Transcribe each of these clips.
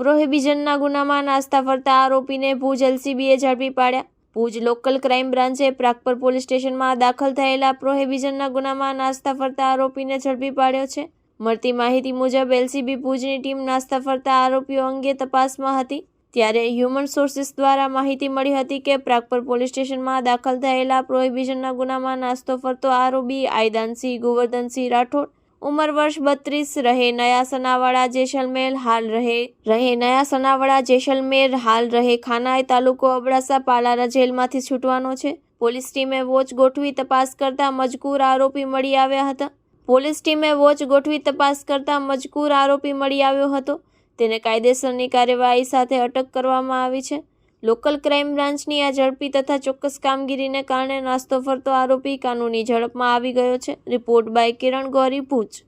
પ્રોહિબિશનના ગુનામાં નાસ્તા ફરતા આરોપીને ભુજ એલસીબીએ ઝડપી પાડ્યા. ભુજ લોકલ ક્રાઇમ બ્રાન્ચે પ્રાગપર પોલીસ સ્ટેશનમાં દાખલ થયેલા પ્રોહિબિશનના ગુનામાં નાસ્તા ફરતા આરોપીને ઝડપી પાડ્યો છે. મળતી માહિતી મુજબ એલસીબી ભુજની ટીમ નાસ્તા ફરતા આરોપીઓ અંગે તપાસમાં હતી. ત્યારે હ્યુમન સોર્સિસ દ્વારા માહિતી મળી હતી કે પ્રાગપર પોલીસ સ્ટેશનમાં દાખલ થયેલા પ્રોહિબિશનના ગુનામાં નાસ્તો ફરતો આરોપી આયદાનસિંહ, ગોવર્ધનસિંહ રાઠોડ ઉંમર વર્ષ બત્રીસ, રહે નયા સનાવાડા જેસલમેર, હાલ રહે રહે નયા સનાવાડા જેસલમેર, હાલ રહે ખાનાઈ તાલુકો અબડાસા, પાલારા જેલમાંથી છૂટવાનો છે. પોલીસ ટીમે વોચ ગોઠવી તપાસ કરતા મજકૂર આરોપી મળી આવ્યા હતા. પોલીસ ટીમે વોચ ગોઠવી તપાસ કરતા મજકૂર આરોપી મળી આવ્યો હતો. તેને કાયદેસરની કાર્યવાહી સાથે અટક કરવામાં આવી છે. લોકલ ક્રાઇમ બ્રાન્ચની આ ઝડપી તથા ચોક્કસ કામગીરીને કારણે નાસ્તો ફરતો આરોપી કાનૂની ઝડપમાં આવી ગયો છે. Report by Kiran Gauri Bhuj.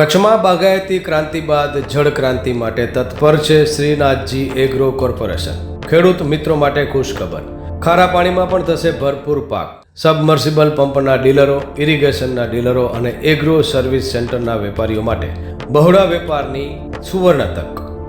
કચ્છમાં બાગાયતી ક્રાંતિ બાદ જળ ક્રાંતિ માટે તત્પર છે શ્રીનાથજી એગ્રો કોર્પોરેશન. ખેડૂત મિત્રો માટે ખુશખબર ખારા પાણીમાં પણ થશે ભરપૂર પાક. સબમર્સિબલ પંપના ડીલરો, ઇરિગેશનના ડીલરો અને એગ્રો સર્વિસ સેન્ટરના વેપારીઓ માટે બહોળા વેપારની સુવર્ણ તક.